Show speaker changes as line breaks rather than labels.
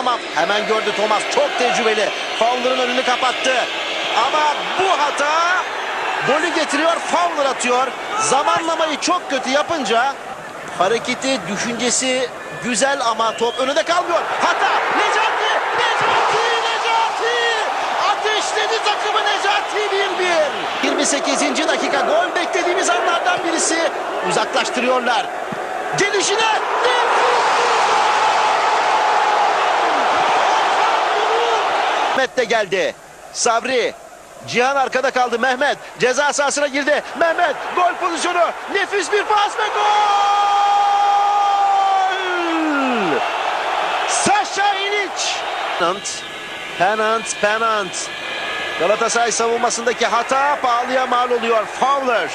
Tamam hemen gördü Thomas çok tecrübeli. Fowler'ın önünü kapattı. Ama bu hata golü getiriyor Fowler atıyor. Zamanlamayı çok kötü yapınca hareketi düşüncesi güzel ama top önünde kalmıyor. Hata Necati Necati Necati ateşledi takımı Necati 1-1. 28. dakika gol beklediğimiz anlardan birisi uzaklaştırıyorlar. Gelişine Mehmet de geldi. Sabri. Cihan arkada kaldı. Mehmet ceza sahasına girdi. Mehmet gol pozisyonu. Nefis bir pas ve gol! Sasha İliç. Penant. Penant. Penant. Galatasaray savunmasındaki hata pahalıya mal oluyor. Fowler.